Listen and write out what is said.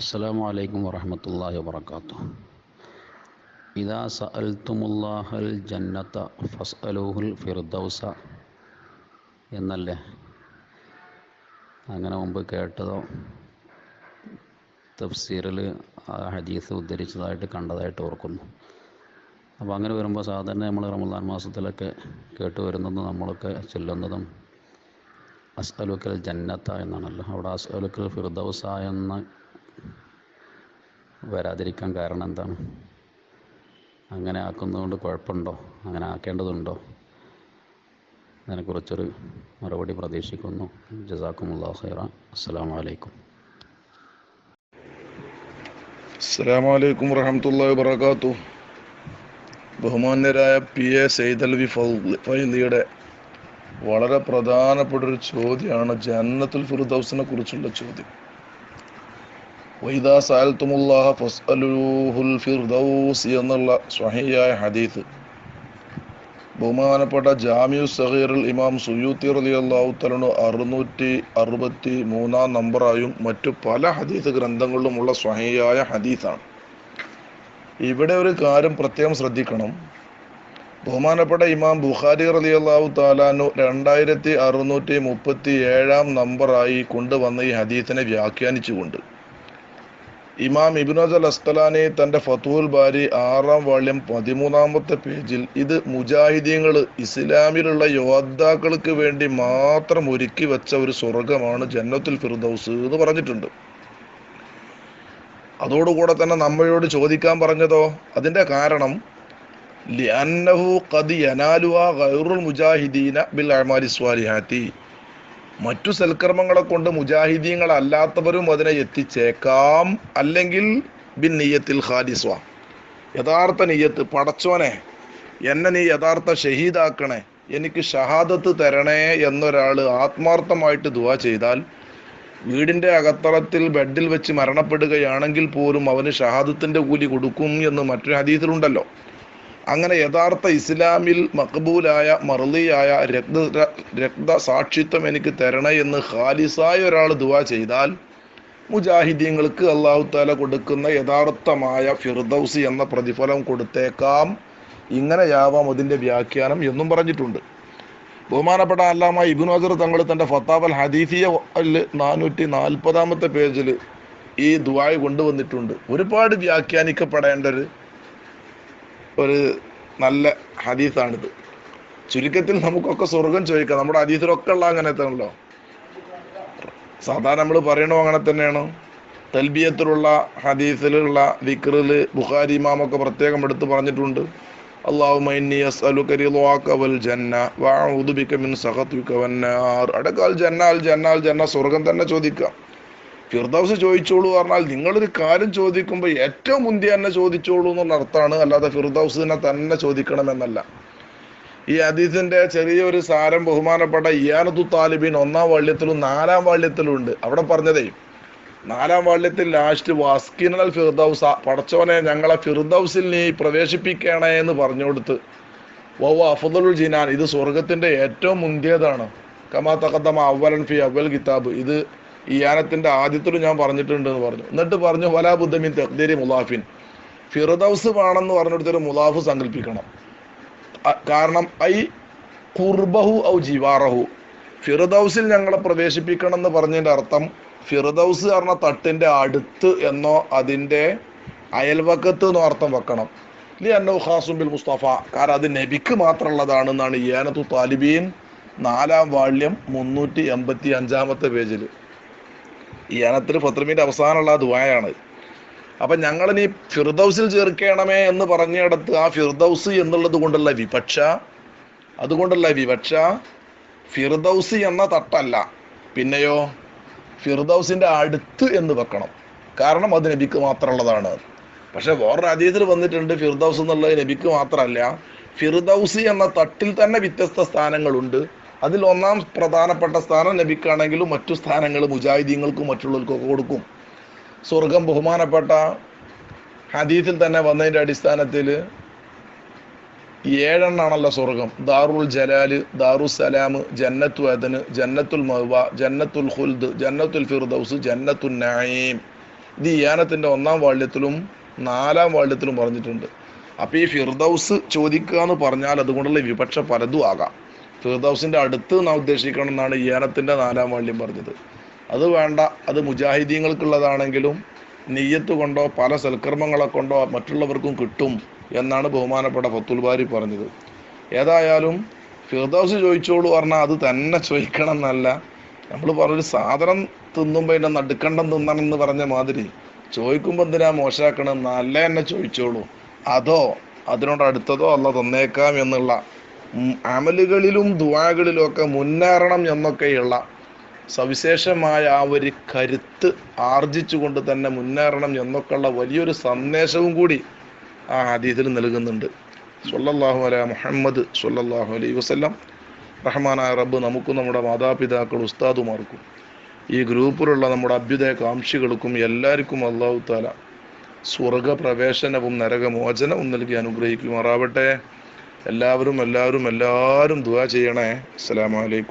السلام عليكم ورحمة الله وبركاته إذا سألتم الله الجنة فاسألوه الفردوس എന്നല്ലേ അങ്ങനെ മുമ്പ് കേട്ടതോ തഫ്സീറിൽ ആ ഹദീസ് ഉദ്ധരിച്ചതായിട്ട് കണ്ടതായിട്ട് ഓർക്കുന്നു അപ്പോൾ അങ്ങനെ വരുമ്പോൾ സാധാരണ നമ്മൾ റമദാൻ മാസത്തിലൊക്കെ കേട്ട് വരുന്നത് നമ്മളൊക്കെ ചൊല്ലുന്നതും അസ്അലുക്കൽ ജന്നത്ത എന്നാണല്ലോ അവിടെ അസ്അലുക്കൽ ഫിർദൗസ എന്ന് വരാതിരിക്കാൻ കാരണം എന്താണ്? അങ്ങനെ ആക്കുന്നതുകൊണ്ട് കുഴപ്പമുണ്ടോ? അങ്ങനെ ആക്കേണ്ടതുണ്ടോ? അതിനെക്കുറിച്ചൊരു മറുപടി പ്രതീക്ഷിക്കുന്നു. ജസാക്കുമുല്ലാ ഖൈറ അസ്സാം വലൈക്കും അസ്സാമലൈക്കും വറഹമത്തല്ലാ വാത്തു ബഹുമാന്യരായ പി എ സെയ്ദൽവി ഫൈലിയുടെ വളരെ പ്രധാനപ്പെട്ട ഒരു ചോദ്യമാണ് ജന്നത്തുൽ ഫിറുദൗസിനെ കുറിച്ചുള്ള ചോദ്യം. എന്നുള്ള സ്വഹിയായ ഹദീസ്. ബഹുമാനപ്പെട്ട ജാമിയു സഹീറിൽ ഇമാം സുയൂത്തി റലി അള്ളാഹു തലണു അറുന്നൂറ്റി അറുപത്തി മൂന്നാം നമ്പറായും മറ്റു പല ഹദീസ് ഗ്രന്ഥങ്ങളിലുമുള്ള സ്വഹിയായ ഹദീസാണ്. ഇവിടെ ഒരു കാര്യം പ്രത്യേകം ശ്രദ്ധിക്കണം. ബഹുമാനപ്പെട്ട ഇമാം ബുഖാരി റലി അള്ളാഹു താലാനു രണ്ടായിരത്തി അറുന്നൂറ്റി മുപ്പത്തി ഏഴാം നമ്പറായി കൊണ്ടുവന്ന ഈ ഹദീസിനെ വ്യാഖ്യാനിച്ചുകൊണ്ട് ഇമാം ഇബിനോജൽ അസ്കലാനി തന്റെ ഫത്തൂൽ ബാരി ആറാം വാള്യം പതിമൂന്നാമത്തെ പേജിൽ ഇത് മുജാഹിദീങ്ങൾ ഇസ്ലാമിലുള്ള യോദ്ധാക്കൾക്ക് വേണ്ടി മാത്രം ഒരുക്കി വെച്ച ഒരു സ്വർഗമാണ് ജന്നത്തുൽ ഫിർദൌസ് എന്ന് പറഞ്ഞിട്ടുണ്ട്. അതോടുകൂടെ തന്നെ നമ്മളോട് ചോദിക്കാൻ പറഞ്ഞതോ? അതിന്റെ കാരണം ലിഅന്നഹു ഖദ് യനാലുഹ ഗൈറുൽ മുജാഹിദീന ബിൽ അമാലി സ്വാലിഹാത്തി. മറ്റു സൽക്കർമ്മങ്ങളെ കൊണ്ട് മുജാഹിദീങ്ങളല്ലാത്തവരും അതിനെ എത്തിച്ചേക്കാം. അല്ലെങ്കിൽ ബിൻ നെയ്യത്തിൽ ഖാലിസ്വ. യഥാർത്ഥ നെയ്യത്ത് പടച്ചോനെ എന്നെ നീ യഥാർത്ഥ ഷഹീദാക്കണേ എനിക്ക് ഷഹാദത്ത് തരണേ എന്നൊരാൾ ആത്മാർത്ഥമായിട്ട് ദുവാ ചെയ്താൽ വീടിന്റെ അകത്തളത്തിൽ ബെഡിൽ വെച്ച് മരണപ്പെടുകയാണെങ്കിൽ പോലും അവന് ഷഹാദത്തിന്റെ കൂലി കൊടുക്കും എന്ന് മറ്റൊരു ഹദീസിലുണ്ടല്ലോ. അങ്ങനെ യഥാർത്ഥ ഇസ്ലാമിൽ മക്ബൂലായ മറുതിയായ രക്ത രക്ത രക്തസാക്ഷിത്വം എനിക്ക് തരണേ എന്ന് ഖാലിസായ ഒരാൾ ദുവാ ചെയ്താൽ മുജാഹിദീങ്ങൾക്ക് അള്ളാഹു താല കൊടുക്കുന്ന യഥാർത്ഥമായ ഫിർദൌസി എന്ന പ്രതിഫലം കൊടുത്തേക്കാം. ഇങ്ങനെയാവാം അതിന്റെ വ്യാഖ്യാനം എന്നും പറഞ്ഞിട്ടുണ്ട്. ബഹുമാനപ്പെട്ട അല്ലാമ ഇബിൻ അസർ തങ്ങൾ തന്റെ ഫത്താബൽ ഹദീഫിയ നാനൂറ്റി നാൽപ്പതാമത്തെ പേജിൽ ഈ ദുവായ് കൊണ്ടുവന്നിട്ടുണ്ട്. ഒരുപാട് വ്യാഖ്യാനിക്കപ്പെടേണ്ട ഒരു ഒരു നല്ല ഹദീസാണിത്. ചുരുക്കത്തിൽ നമുക്കൊക്കെ സ്വർഗം ചോദിക്കാം. നമ്മുടെ ഹദീസിലൊക്കെ ഉള്ള അങ്ങനെ തന്നെയല്ലോ സാധാരണ നമ്മൾ പറയണോ അങ്ങനെ തന്നെയാണോ. തൽബിയത്തിലുള്ള ഹദീസിലുള്ള വിക്രിൽ ബുഖാരി ഇമാമൊക്കെ പ്രത്യേകം എടുത്ത് പറഞ്ഞിട്ടുണ്ട്. ജന്നാൽ ജന്ന സ്വർഗം തന്നെ ചോദിക്കാം. ഫിർദൌസ് ചോദിച്ചോളൂ പറഞ്ഞാൽ നിങ്ങളൊരു കാര്യം ചോദിക്കുമ്പോൾ ഏറ്റവും മുന്തി തന്നെ ചോദിച്ചോളൂ എന്നുള്ള അർത്ഥമാണ്. അല്ലാതെ ഫിർദൌസിനെ തന്നെ ചോദിക്കണമെന്നല്ല ഈ ഹദീസിന്റെ ചെറിയൊരു സാരം ബഹുമാനപ്പെട്ട ഇയാനത്തു താലിബീൻ ഒന്നാം വാള്യത്തിലും നാലാം വാള്യത്തിലും ഉണ്ട്. അവിടെ പറഞ്ഞതേ നാലാം വാള്യത്തിൽ ലാസ്റ്റ് വാസ്കിനൽ ഫിർദൌസ പടച്ചോനെ ഞങ്ങളെ ഫിർദൗസിൽ നീ പ്രവേശിപ്പിക്കണേ എന്ന് പറഞ്ഞു കൊടുത്ത് വൗ അഫദുൽ ജിനാൻ ഇത് സ്വർഗത്തിന്റെ ഏറ്റവും മുന്തിയതാണ്. കമാ തക്കത്തമ അവലൻ ഫി അവൽ കിതാബ് ഇത് ഈ യാനത്തിന്റെ ആദ്യത്തിൽ ഞാൻ പറഞ്ഞിട്ടുണ്ട് എന്ന് പറഞ്ഞു. എന്നിട്ട് പറഞ്ഞു വലാ ബുദ്ധമിൻ തഖ്ദീരി മുലാഫിൻ. ഫിറദൌസ് വേണമെന്ന് പറഞ്ഞെടുത്തൊരു മുലാഫ് സങ്കല്പിക്കണം. കാരണം ഐ കുർബഹു ഔ ജിവാറഹു. ഫിറദൌസിൽ ഞങ്ങളെ പ്രവേശിപ്പിക്കണം എന്ന് പറഞ്ഞതിന്റെ അർത്ഥം ഫിറദൌസ് പറഞ്ഞ തട്ടിന്റെ അടുത്ത് എന്നോ അതിന്റെ അയൽവക്കത്ത് എന്നോ അർത്ഥം വെക്കണം. ലി അന്നോ ഖാസുംബിൽ മുസ്തഫ. കാരണം അത് നബിക്ക് മാത്രമുള്ളതാണെന്നാണ് ഇയാനത്തു താലിബീൻ നാലാം വാള്യം മുന്നൂറ്റി എൺപത്തി അഞ്ചാമത്തെ പേജിൽ ഈ അനത്തിൽ ഫത്രുമീന്റെ അവസാനമുള്ള ദുബായാണ് അപ്പം ഞങ്ങൾ നീ ഫിർദൌസിൽ ചേർക്കണമേ എന്ന് പറഞ്ഞിടത്ത് ആ ഫിർദൗസ് എന്നുള്ളത് കൊണ്ടുള്ള വിപക്ഷ അതുകൊണ്ടുള്ള വിവക്ഷ ഫിർദൌസ് എന്ന തട്ടല്ല. പിന്നെയോ ഫിർദൗസിന്റെ അടുത്ത് എന്ന് വെക്കണം. കാരണം അത് നബിക്ക് മാത്രമുള്ളതാണ്. പക്ഷെ വേറൊരു അതീതിൽ വന്നിട്ടുണ്ട് ഫിർദൗസ് എന്നുള്ളത് നബിക്ക് മാത്രമല്ല. ഫിർദൌസ് എന്ന തട്ടിൽ തന്നെ വ്യത്യസ്ത സ്ഥാനങ്ങളുണ്ട്. അതിൽ ഒന്നാം പ്രധാനപ്പെട്ട സ്ഥാനം നബിക്കാണെങ്കിലും മറ്റു സ്ഥാനങ്ങൾ മുജാഹിദീങ്ങൾക്കും മറ്റുള്ളവർക്കൊക്കെ കൊടുക്കും. സ്വർഗം ബഹുമാനപ്പെട്ട ഹദീസിൽ തന്നെ വന്നതിന്റെ അടിസ്ഥാനത്തിൽ ഏഴെണ്ണാണല്ലോ സ്വർഗം. ദാറുൽ ജലാൽ ദാറു സലാം ജന്നത്തു അദന് ജന്നത്തുൽ മഹ്വ ജന്നത്തുൽ ഹുൽദ് ജന്നത്തുൽ ഫിർദൗസ് ജന്നത്തുൽ നായീം. ഇത് ഈയാനത്തിന്റെ ഒന്നാം വാള്യത്തിലും നാലാം വാള്യത്തിലും പറഞ്ഞിട്ടുണ്ട്. അപ്പോൾ ഈ ഫിർദൌസ് ചോദിക്കുക എന്ന് പറഞ്ഞാൽ അതുകൊണ്ടുള്ള വിപക്ഷ പലതും ആകാം. ഫിർദൌസിന്റെ അടുത്ത് നാം ഉദ്ദേശിക്കണം എന്നാണ് നാലാം വാള്യം പറഞ്ഞത്. അത് വേണ്ട അത് മുജാഹിദീങ്ങൾക്കുള്ളതാണെങ്കിലും നെയ്യത്ത് കൊണ്ടോ പല സൽക്കർമ്മങ്ങളെ കൊണ്ടോ മറ്റുള്ളവർക്കും കിട്ടും എന്നാണ് ബഹുമാനപ്പെട്ട ഫത്തുൽ ബാരി പറഞ്ഞത്. ഏതായാലും ഫിർദൌസ് ചോദിച്ചോളൂ പറഞ്ഞാൽ അത് തന്നെ ചോദിക്കണം എന്നല്ല നമ്മൾ പറഞ്ഞൊരു സാധനം തിന്നുമ്പോൾ അതിന്റെ നടുക്കണ്ടം തിന്നണം എന്ന് പറഞ്ഞ മാതിരി ചോദിക്കുമ്പോൾ എന്തിനാ മോശമാക്കണം നല്ല എന്നെ ചോദിച്ചോളൂ. അതോ അതിനോട് അടുത്തതോ അല്ല തന്നേക്കാം എന്നുള്ള അമലുകളിലും ദുവാകളിലും ഒക്കെ മുന്നേറണം എന്നൊക്കെയുള്ള സവിശേഷമായ ആ ഒരു കരുത്ത് ആർജിച്ചുകൊണ്ട് തന്നെ മുന്നേറണം എന്നൊക്കെയുള്ള വലിയൊരു സന്ദേശവും കൂടി ആ ഹദീസിൽ നൽകുന്നുണ്ട്. സല്ലല്ലാഹു അല മുഹമ്മദ് സല്ലല്ലാഹു അലൈഹി വസല്ലം. റഹ്മാനായ റബ്ബ് നമുക്കും നമ്മുടെ മാതാപിതാക്കൾ ഉസ്താദുമാർക്കും ഈ ഗ്രൂപ്പിലുള്ള നമ്മുടെ അഭ്യുദയ കാംക്ഷികൾക്കും എല്ലാവർക്കും അള്ളാഹു താല സ്വർഗ പ്രവേശനവും നരകമോചനവും നൽകി അനുഗ്രഹിക്കുമാറാവട്ടെ. എല്ലാവരും എല്ലാവരും എല്ലാവരും ദുവാ ചെയ്യണേ. അസ്സലാമു അലൈക്കും.